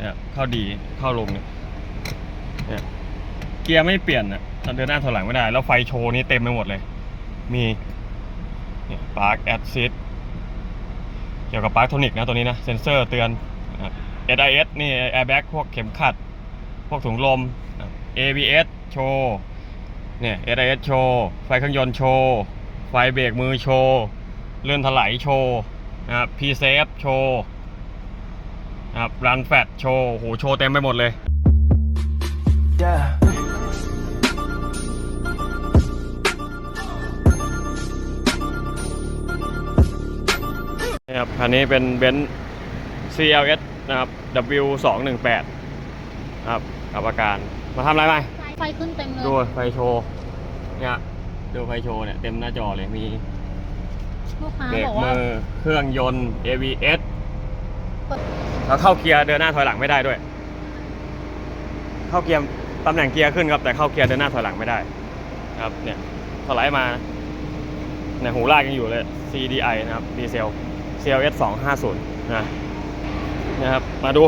เนี่ยเข้าดีเข้าลงเนี่ยเนี่ยเกียร์ไม่เปลี่ยนอะเดินหน้าถอยหลังไม่ได้ แล้วไฟโชว์นี่เต็มไปหมดเลย มีเนี่ยปาร์คแอดซิสเกี่ยวกับปาร์คโทนิกนะตัวนี้นะ เซนเซอร์เตือนนะ SIS นี่แอร์แบ็กพวกเข็มขัด พวกถุงลม ABS โชว์เนี่ย SIS โชว์ ไฟเครื่องยนต์โชว์ ไฟเบรกมือโชว์ เลื่อนถลายโชว์นะครับ P Safe โชว์ ครับรันแฟตโชว์โหโชว์เต็มไปหมดเลย Yeah. นะครับคันนี้เป็นเบนซ์ CLS นะครับ W 2 1 8ครับกับอาการ มาทำอะไรไหมไฟขึ้นเต็มเลย ดูไฟโชว์ เนี่ย ดูไฟโชว์เนี่ย เต็มหน้าจอเลย มีลูกค้าเบรบกอกว่ามือเครื่องยนต์ ABS เปิด แล้วเข้าเกียร์เดินหน้าถอยหลังไม่ได้ด้วย เข้าเกียร์ตำแหน่งเกียร์ขึ้นครับแต่เข้าเกียร์เดินหน้าถอยหลังไม่ได้ ครับเนี่ยสไลด์มาเนี่ยหูลากยังอยู่เลย CDI นะครับดีเซล CLS 250นะนะครับมาดู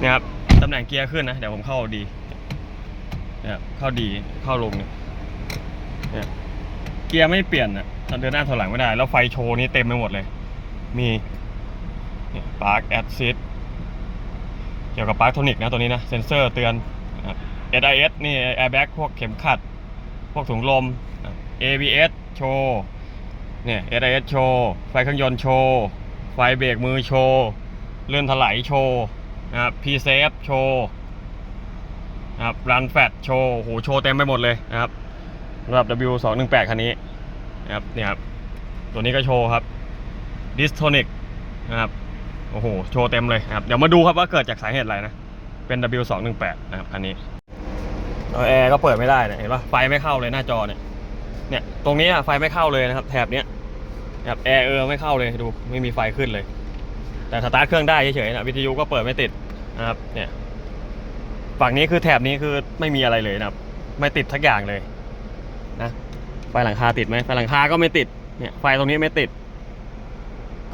นะครับตำแหน่งเกียร์ขึ้นนะเดี๋ยวผมเข้าดีนะครับเข้าดีเข้าลงเนี่ยเกียร์ไม่เปลี่ยนอะเดินหน้าถอยหลังไม่ได้ แล้วไฟโชว์นี่เต็มไปหมดเลย มี ปาร์คแอดซิสเกี่ยวกับปาร์คโทนิกนะตัวนี้นะเซนเซอร์เตือน SIS นี่แอร์แบ็กพวกเข็มขัด พวกถุงลม ABS โชว์เนี่ย SIS โชว์ ไฟเครื่องยนต์โชว์ ไฟเบรกมือโชว์เลื่อนถลายโชว์นะครับ P Safe โชว์นะครับรันแฟตโชว์โหโชว์เต็มไปหมดเลยนะครับสำหรับ W 2 1 8 คันนี้นะครับเนี่ยครับ ตัวนี้ก็โชว์ครับ Distonic นะครับ โอ้โห โชว์เต็มเลยนะครับ เดี๋ยวมาดูครับว่าเกิดจากสาเหตุอะไรนะ เป็น W 2 1 8 นะครับคันนี้แล้วแอร์ก็เปิดไม่ได้นะเห็นปะไฟไม่เข้าเลยหน้าจอเนี่ย เนี่ย ตรงนี้อะไฟไม่เข้าเลยนะครับ แถบเนี้ยนะครับแอร์เออไม่เข้าเลยดูไม่มีไฟขึ้นเลย แต่สตาร์ทเครื่องได้เฉยๆนะวิทยุก็เปิดไม่ติดนะครับ เนี่ยฝั่งนี้คือแถบนี้คือไม่มีอะไรเลยนะครับ ไม่ติดทักอย่างเลยนะไฟหลังคาติดไหมไฟหลังคาก็ไม่ติดเนี่ยไฟตรงนี้ไม่ติด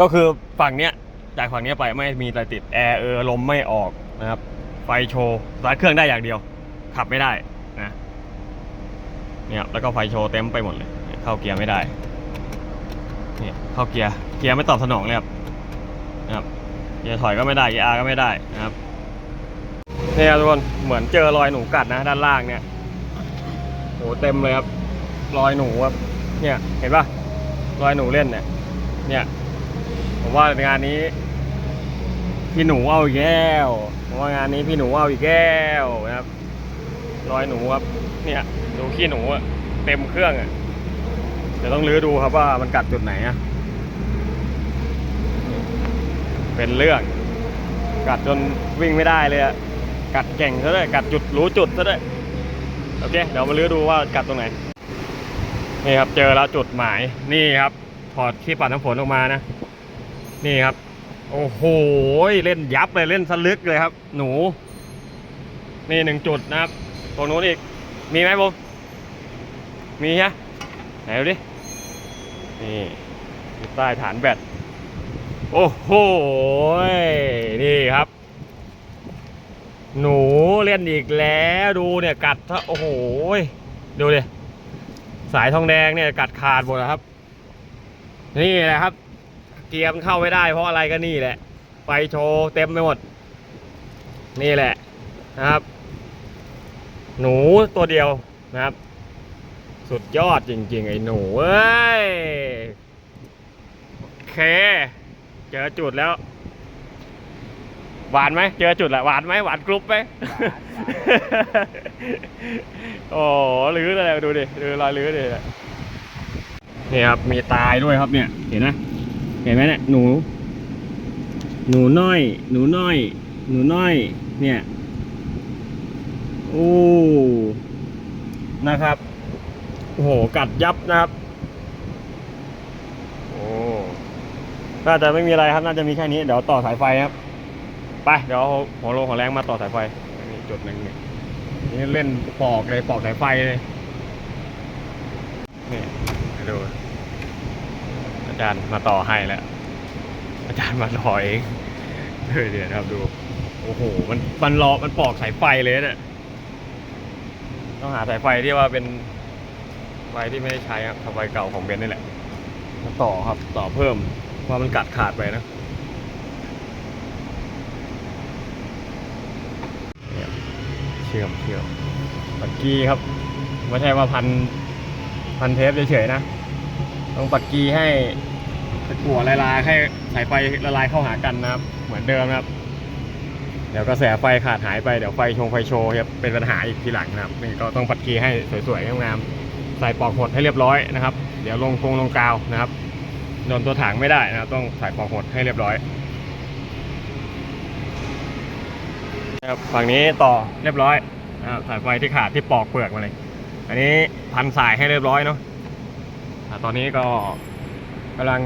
ก็คือฝั่งเนี้ย จากฝั่งนี้ไปไม่มีอะไรติดแอร์เออลมไม่ออกนะครับ ไฟโชว์สตาร์ทเครื่องได้อย่างเดียว ขับไม่ได้นะเนี่ยแล้วก็ไฟโชว์เต็มไปหมดเลยเนี่ยเข้าเกียร์ไม่ได้เนี่ยเข้าเกียร์เกียร์ไม่ตอบสนองเลยครับนะครับเกียร์ถอยก็ไม่ได้เกียร์อาร์ก็ไม่ได้นะครับเนี่ยทุกคนเหมือนเจอรอยหนูกัดนะ ด้านล่างเนี่ยโหเต็มเลยครับรอยหนูครับเนี่ยเห็นปะรอยหนูเล่นเนี่ยเนี่ยผมว่างานนี้ พี่หนูเอาอีกแล้วว่างานนี้พี่หนูเอาอีกแล้วนะครับ รอยหนูครับ เนี่ย ดูขี้หนูอะเต็มเครื่องอะเดี๋ยวต้องรื้อดูครับว่ามันกัดจุดไหนอะเป็นเรื่อง กัดจนวิ่งไม่ได้เลยอะกัดเก่งซะด้วยกัดจุดรู้จุดซะด้วยโอเค เดี๋ยวมาลื้อดูว่ากัดตรงไหน นี่ครับเจอแล้วจุดหมายนี่ครับถอดขี้ปัดน้ำฝนออกมานะ นี่ครับ โอ้โห เล่นยับเลยเล่นสลึกเลยครับ หนู นี่หนึ่งจุดนะครับตรงนู้นอีก มีไหมผมมีฮะไหนดูดิ นี่ใต้ฐานแบต โอ้โห นี่ครับ หนูเล่นอีกแล้วดูเนี่ยกัดซะโอ้โห ดูดิ สายทองแดงเนี่ยกัดขาดหมดแล้วครับ นี่แหละครับ เกียร์มันเข้าไม่ได้ เพราะอะไรก็นี่แหละ ไฟโชว์เต็มไปหมด นี่แหละนะครับ หนูตัวเดียวนะครับ สุดยอดจริงๆ ไอ้หนูเอ้ยโอเค เจอจุดแล้ว หวานไหมเจอจุดแหละหวานไหมหวานกรุ๊ปไหมโอ้ลื้อเลยดูดิดูรอยลื้อดินี่ครับมีตายด้วยครับเนี่ยเห็นไหม เห็นไหมเนี่ยหนู หนูน้อย หนูน้อย หนูน้อย เนี่ย โอ้ นะครับ โอ้โห กัดยับนะครับ โอ้น่าจะไม่มีอะไรครับ น่าจะมีแค่นี้ เดี๋ยวต่อสายไฟครับ ไป เดี๋ยวเอาหัวโลหัวแรงมาต่อสายไฟ นี่จุดหนึ่งนี่นี่เล่นปอกเลยปอกสายไฟเลย นี่ดู อาจารย์มาต่อให้แล้ว อาจารย์มาต่อเองเดี๋ยวเดี๋ยวนะครับดู โอ้โห มันมันรอมันปอกสายไฟเลยเนี่ยต้องหาสายไฟที่ว่าเป็นไฟที่ไม่ได้ใช้ครับไฟเก่าของเบนซ์นี่แหละมาต่อครับต่อเพิ่มเพราะมันกัดขาดไปนะเนี่ยเชื่อมเชื่อมปักกี้ครับไม่ใช่ว่าพันพันเทปเฉยๆนะ ต้องปักกีให้ตะกั่วละลายให้สายไฟละลายเข้าหากันนะครับ เหมือนเดิมนะครับ เดี๋ยวกระแสไฟขาดหายไปเดี๋ยวไฟชงไฟโชว์ครับเป็นปัญหาอีกทีหลังนะครับนี่ก็ต้องปัดกีให้สวยๆงามๆใส่ปลอกหดให้เรียบร้อยนะครับ เดี๋ยวลงกงลงกาวนะครับโดนตัวถังไม่ได้นะครับ ต้องใส่ปลอกหดให้เรียบร้อยนะครับฝั่งนี้ต่อเรียบร้อยนะครับสายไฟที่ขาดที่ปอกเปลือกมาเลย อันนี้พันสายให้เรียบร้อยเนาะ ตอนนี้ก็กำลัง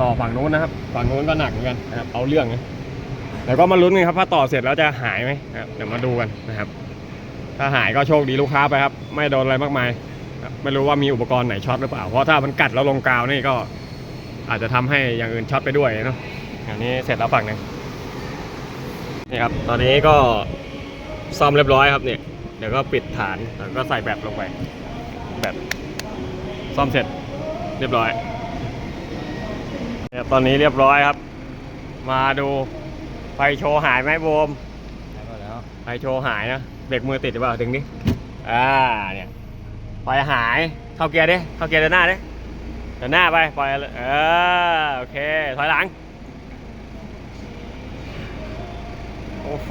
ต่อฝั่งนู้นนะครับ ฝั่งนู้นก็หนักเหมือนกันนะครับ เอาเรื่องนะเดี๋ยวก็มาลุ้นกันครับถ้าต่อเสร็จแล้วจะหายไหมนะครับเดี๋ยวมาดูกันนะครับ ถ้าหายก็โชคดีลูกค้าไปครับ ไม่โดนอะไรมากมายไม่รู้ว่ามีอุปกรณ์ไหนช็อตหรือเปล่า เพราะถ้ามันกัดแล้วลงกาวนี่ก็อาจจะทำให้อย่างอื่นช็อตไปด้วยเนาะอันนี้เสร็จแล้วฝั่งนึงนี่ครับ ตอนนี้ก็ซ่อมเรียบร้อยครับเนี่ยเดี๋ยวก็ปิดฐานแล้วก็ใส่แบตลงไปแบต ซ่อมเสร็จเรียบร้อยเนี่ยตอนนี้เรียบร้อยครับ มาดูไฟโชว์หายไหมโบมแล้วไฟโชว์หายนะเบรกมือติดหรือเปล่าดึงดิอ่าเนี่ยไฟหายเข้าเกียร์ดิเข้าเกียร์เดินหน้าดิเดินหน้าไปปล่อยเลยเออโอเคถอยหลังโอ้โห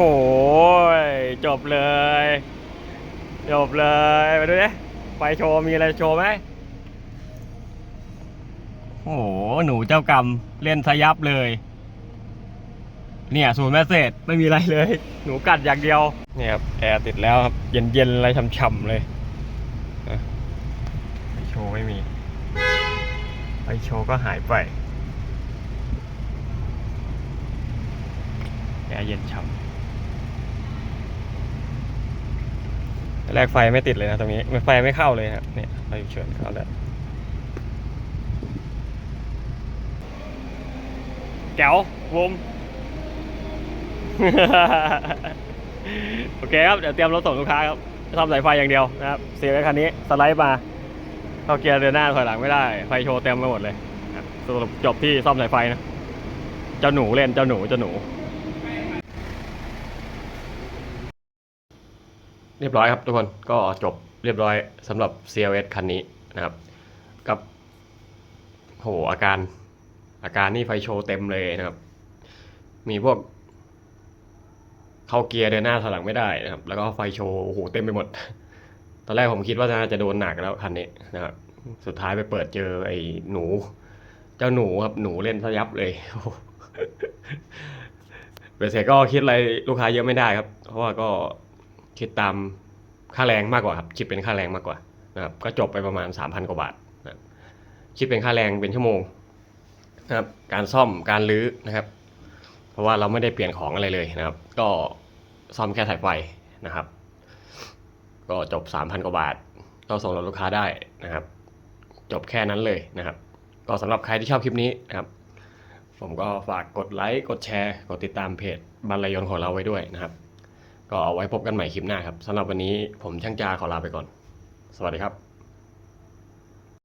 จบเลย จบเลย ไปดูดิไฟโชว์มีอะไรโชว์ไหม โอ้โห หนูเจ้ากรรมเล่นสยับเลย เนี่ยศูนย์แมสเซจไม่มีอะไรเลย หนูกัดอย่างเดียว เนี่ยครับแอร์ติดแล้วครับ เย็นๆอะไรช่ำๆเลยไฟโชว์ไม่มีไฟโชว์ก็หายไปแอร์เย็นช่ำแรกไฟไม่ติดเลยนะตรงนี้ไฟไม่เข้าเลยครับเนี่ยไฟเฉินเข้าแล้ว แก้ววมโอเคครับ เดี๋ยวเตรียมรถส่งลูกค้าครับซ่อมสายไฟอย่างเดียวนะครับ เสียไว้คันนี้ สไลด์มา เข้าเกียร์เดินหน้าถอยหลังไม่ได้ ไฟโชว์เต็มไปหมดเลยสรุปจบที่ซ่อมสายไฟนะ เจ้าหนูเล่น เจ้าหนู เจ้าหนู เรียบร้อยครับทุกคน ก็จบเรียบร้อยสำหรับ CLS คันนี้นะครับ กับโหอาการ อาการนี่ไฟโชว์เต็มเลยนะครับ มีพวก เข้าเกียร์เดินหน้าถอยหลังไม่ได้นะครับ แล้วก็ไฟโชว์โอ้โหเต็มไปหมด ตอนแรกผมคิดว่าน่าจะโดนหนักแล้วคันนี้นะครับ สุดท้ายไปเปิดเจอไอ้หนู เจ้าหนูครับหนูเล่นซะยับเลยโอ้โหเบสเสร็จก็คิดอะไรลูกค้าเยอะไม่ได้ครับ เพราะว่าก็คิดตามค่าแรงมากกว่าครับ คิดเป็นค่าแรงมากกว่านะครับ ก็จบไปประมาณ 3,000 กว่าบาทนะคิดเป็นค่าแรงเป็นชั่วโมง นะครับ การซ่อมการรื้อนะครับ เพราะว่าเราไม่ได้เปลี่ยนของอะไรเลยนะครับ ก็ซ่อมแค่สายไฟนะครับ ก็จบ 3,000 กว่าบาท ก็ส่งรถลูกค้าได้นะครับ จบแค่นั้นเลยนะครับ ก็สำหรับใครที่ชอบคลิปนี้นะครับ ผมก็ฝากกดไลค์กดแชร์ กดติดตามเพจบรรยยนต์ของเราไว้ด้วยนะครับ ก็เอาไว้พบกันใหม่คลิปหน้าครับสำหรับวันนี้ผมช่างจาขอลาไปก่อน สวัสดีครับ